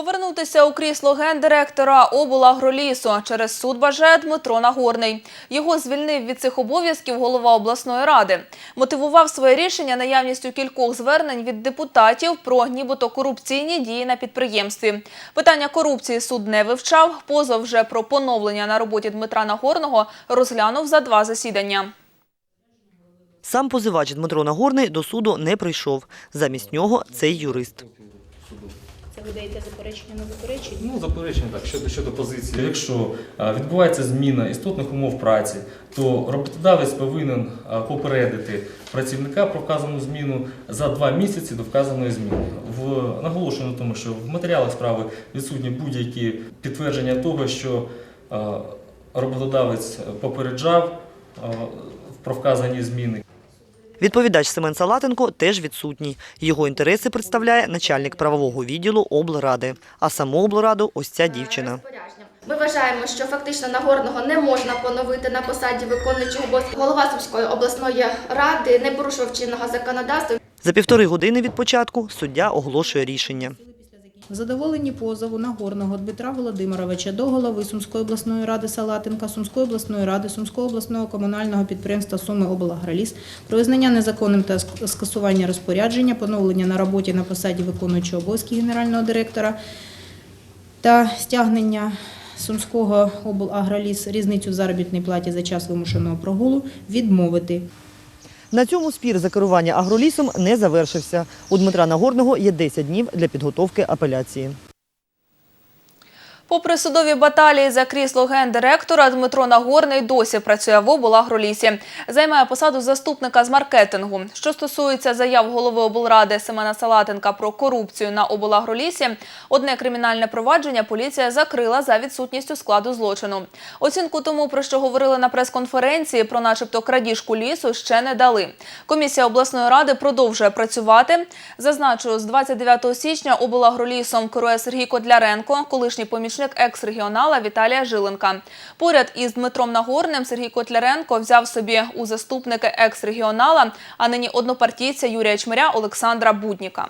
Повернутися у крісло гендиректора облагролісу через суд бажає Дмитро Нагорний. Його звільнив від цих обов'язків голова обласної ради. Мотивував своє рішення наявністю кількох звернень від депутатів про нібито корупційні дії на підприємстві. Питання корупції суд не вивчав. Позов вже про поновлення на роботі Дмитра Нагорного розглянув за два засідання. Сам позивач Дмитро Нагорний до суду не прийшов. Замість нього цей юрист. Це ви даєте заперечення на заперечення? Ну, заперечення так, щодо, щодо позиції. Якщо відбувається зміна істотних умов праці, то роботодавець повинен попередити працівника про вказану зміну за два місяці до вказаної зміни. В наголошую на тому, що в матеріалах справи відсутні будь-які підтвердження того, що роботодавець попереджав е, про вказані зміни. Відповідач Семен Салатенко теж відсутній. Його інтереси представляє начальник правового відділу облради. А саму облраду – ось ця дівчина. Ми вважаємо, що фактично Нагорного не можна поновити на посаді виконуючого обов'язки. Голова Сумської обласної ради не порушував чинного законодавства. За півтори години від початку суддя оголошує рішення. В задоволенні позову Нагорного Дмитра Володимировича до голови Сумської обласної ради Салатенка, Сумської обласної ради, Сумського обласного комунального підприємства Суми облагроліс про визнання незаконним та скасування розпорядження, поновлення на роботі на посаді виконуючого обов'язки генерального директора та стягнення Сумського облагроліс різницю в заробітній платі за час вимушеного прогулу відмовити. На цьому спір за керування агролісом не завершився. У Дмитра Нагорного є 10 днів для підготовки апеляції. Попри судові баталії за крісло гендиректора, Дмитро Нагорний досі працює в облагролісі. Займає посаду заступника з маркетингу. Що стосується заяв голови облради Семена Салатенка про корупцію на облагролісі, одне кримінальне провадження поліція закрила за відсутністю складу злочину. Оцінку тому, про що говорили на прес-конференції про начебто крадіжку лісу, ще не дали. Комісія обласної ради продовжує працювати. Зазначу, з 29 січня облагролісом керує Сергій Котляренко, колишній помічник екс-регіонала Віталія Жиленка. Поряд із Дмитром Нагорним Сергій Котляренко взяв собі у заступники екс-регіонала, а нині однопартійця Юрія Чмиря Олександра Будніка.